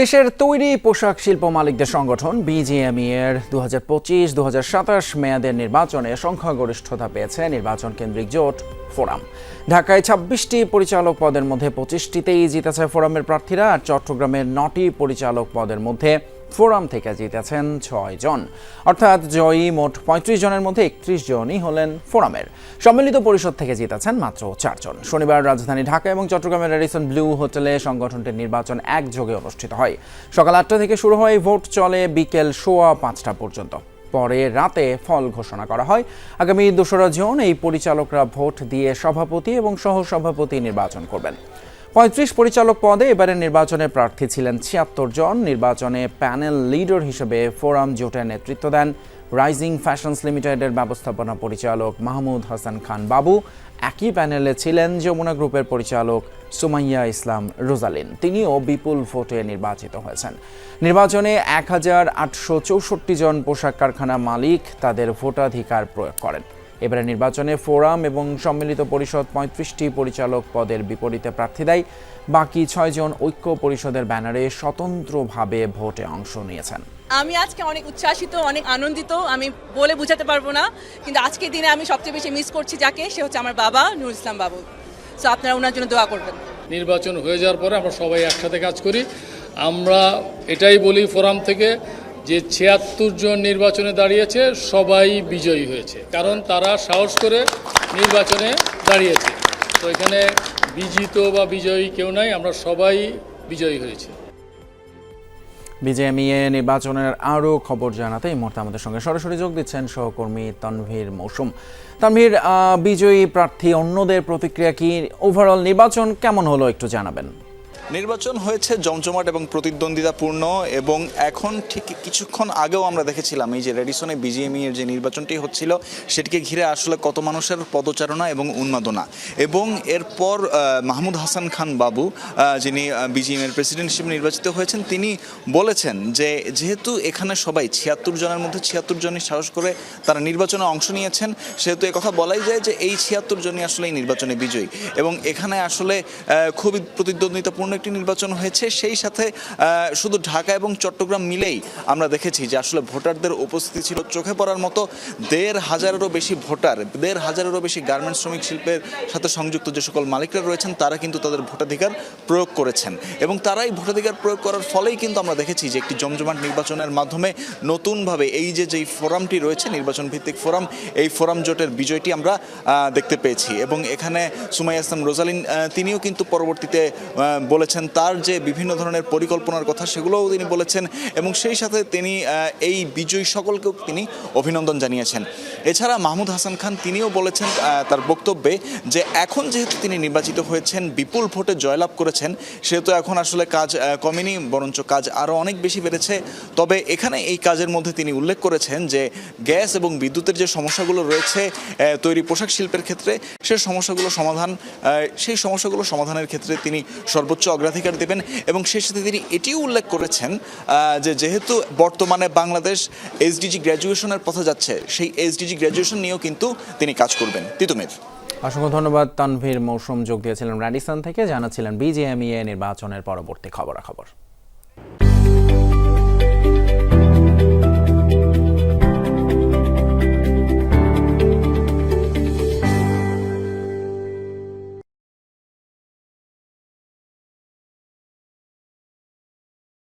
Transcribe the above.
দেশের তৈরি পোশাক শিল্প মালিকদের সংগঠন বিজিএমই এর দু হাজার পঁচিশ দু হাজার সাতাশ মেয়াদের নির্বাচনে সংখ্যাগরিষ্ঠতা পেয়েছে নির্বাচন কেন্দ্রিক জোট ফোরাম। ঢাকায় ছাব্বিশটি পরিচালক পদের মধ্যে পঁচিশটিতেই জিতেছে ফোরামের প্রার্থীরা আর চট্টগ্রামের নটি পরিচালক পদের মধ্যে ফোরাম থেকে জিতেছেন ছয় জন। অর্থাৎ জয়ী মোট পঁয়ত্রিশ জনের মধ্যে একত্রিশ জনই হলেন ফোরামের। সম্মিলিত পরিষদ থেকে জিতেছেন মাত্র চারজন শনিবার রাজধানী ঢাকা এবং চট্টগ্রামের রেডিসন ব্লু হোটেলে সংগঠনটির নির্বাচন একযোগে অনুষ্ঠিত হয়। সকাল আটটা থেকে শুরু হয়, ভোট চলে বিকেল সোয়া পাঁচটা পর্যন্ত। পরে রাতে ফল ঘোষণা করা হয়। আগামী দোসরা জুন এই পরিচালকরা ভোট দিয়ে সভাপতি এবং সহসভাপতি নির্বাচন করবেন। পঁয়ত্রিশ পরিচালক পদে এবারে নির্বাচনে প্রার্থী ছিলেন ছিয়াত্তর জন। নির্বাচনে প্যানেল লিডার হিসেবে ফোরাম জোটের নেতৃত্ব দেন রাইজিং ফ্যাশনস লিমিটেডের ব্যবস্থাপনা পরিচালক মাহমুদ হাসান খান বাবু। একই প্যানেলে ছিলেন যমুনা গ্রুপের পরিচালক সুমাইয়া ইসলাম রোজালিন। তিনিও বিপুল ভোটে নির্বাচিত হয়েছেন। নির্বাচনে এক হাজার আটশো চৌষট্টি জন পোশাক কারখানা মালিক তাদের ভোটাধিকার প্রয়োগ করেন। এবারে নির্বাচনে ফোরাম এবং সম্মিলিত পরিষদ পঁয়ত্রিশটি পরিচালক পদের বিপরীতে প্রার্থী দেয়। বাকি ছয়জন ঐক্য পরিষদের ব্যানারে স্বতন্ত্রভাবে ভোটে অংশ নিয়েছেন। আমি আজকে অনেক উচ্ছ্বাসিত অনেক আনন্দিত আমি বলে বোঝাতে পারব না কিন্তু আজকের দিনে আমি সবচেয়ে বেশি মিস করছি যাকে সে হচ্ছে আমার বাবা নুর ইসলাম বাবু। সো আপনারা ওনার জন্য দোয়া করবেন। নির্বাচন হয়ে যাওয়ার পরে আমরা সবাই একসাথে কাজ করি। আমরা এটাই বলি ফোরাম থেকে যে ছিয়াত্তর জন নির্বাচনে দাঁড়িয়েছে, সবাই বিজয়ী হয়েছে। কারণ তারা সাহস করে নির্বাচনে দাঁড়িয়েছে। তো এখানে বিজিত বা বিজয়ী কেউ নাই, আমরা সবাই বিজয়ী হয়েছে। বিজেএমইএ নির্বাচনের আরও খবর জানাতে এই মুহূর্তে আমাদের সঙ্গে সরাসরি যোগ দিচ্ছেন সহকর্মী তানভীর মৌসুম। তানভীর বিজয়ী প্রার্থী অন্যদের প্রতিক্রিয়া কি? ওভারঅল নির্বাচন কেমন হলো একটু জানাবেন। নির্বাচন হয়েছে জমজমাট এবং প্রতিদ্বন্দ্বিতাপূর্ণ এবং এখন ঠিক কিছুক্ষণ আগেও আমরা দেখেছিলাম এই যে রেডিসনে বিজিএমই এর যে নির্বাচনটি হচ্ছিল, সেটিকে ঘিরে আসলে কত মানুষের পদচারণা এবং উন্মাদনা। এবং এরপর মাহমুদ হাসান খান বাবু যিনি বিজিএম এর প্রেসিডেন্ট হিসেবে নির্বাচিত হয়েছেন, তিনি বলেছেন যে যেহেতু এখানে সবাই ছিয়াত্তর জনের মধ্যে ছিয়াত্তর জনই সাহস করে তারা নির্বাচনে অংশ নিয়েছেন, সেহেতু কথা বলাই যায় যে এই ছিয়াত্তর জনই আসলে এই নির্বাচনে বিজয়ী। এবং এখানে আসলে খুবই প্রতিদ্বন্দ্বিতাপূর্ণ একটি নির্বাচন হয়েছে সেই সাথে শুধু ঢাকা এবং চট্টগ্রাম মিলেই আমরা দেখেছি যে আসলে ভোটারদের উপস্থিতি ছিল চোখে পড়ার মতো। দেড় হাজারেরও বেশি ভোটার দেড় হাজারেরও বেশি গার্মেন্টস শ্রমিক শিল্পের সাথে সংযুক্ত যে সকল মালিকরা রয়েছেন তারা কিন্তু তাদের ভোটাধিকার প্রয়োগ করেছেন। এবং তারাই ভোটাধিকার প্রয়োগ করার ফলেই কিন্তু আমরা দেখেছি যে একটি জমজমাট নির্বাচনের মাধ্যমে নতুনভাবে এই যে যেই ফোরামটি রয়েছে নির্বাচন ভিত্তিক ফোরাম এই ফোরাম জোটের বিজয়টি আমরা দেখতে পেয়েছি। এবং এখানে সুমাই আসলাম রোজালিন তিনিও কিন্তু পরবর্তীতে আহ, বলেছেন, তার যে বিভিন্ন ধরনের পরিকল্পনার কথা সেগুলোও তিনি বলেছেন এবং সেই সাথে তিনি এই বিজয়ী সকলকেও তিনি অভিনন্দন জানিয়েছেন। এছাড়া মাহমুদ হাসান খান তিনিও বলেছেন তার বক্তব্যে যে এখন যেহেতু তিনি নির্বাচিত হয়েছেন, বিপুল ভোটে জয়লাভ করেছেন, সেহেতু এখন আসলে কাজ কমেনি, বরঞ্চ কাজ আরও অনেক বেশি বেড়েছে। তবে এখানে এই কাজের মধ্যে তিনি উল্লেখ করেছেন যে গ্যাস এবং বিদ্যুতের যে সমস্যাগুলো রয়েছে তৈরি পোশাক শিল্পের ক্ষেত্রে, সে সমস্যাগুলো সমাধান সেই সমস্যাগুলো সমাধানের ক্ষেত্রে তিনি সর্বোচ্চ অগ্রাধিকার দেবেন এবং সেই সাথে তিনি এটিও উল্লেখ করেছেন যে যেহেতু বর্তমানে বাংলাদেশ এসডিজি গ্র্যাজুয়েশনের পথে যাচ্ছে, সেই এসডিজি গ্র্যাজুয়েশন নিয়েও কিন্তু তিনি কাজ করবেন। তিতুমির। অসংখ্য ধন্যবাদ, তানভীর মৌসুম যোগ দিয়েছিলেন র্যাডিসন থেকে, জানাচ্ছিলেন বিজেএমইএ নির্বাচনের পরবর্তী খবরাখবর।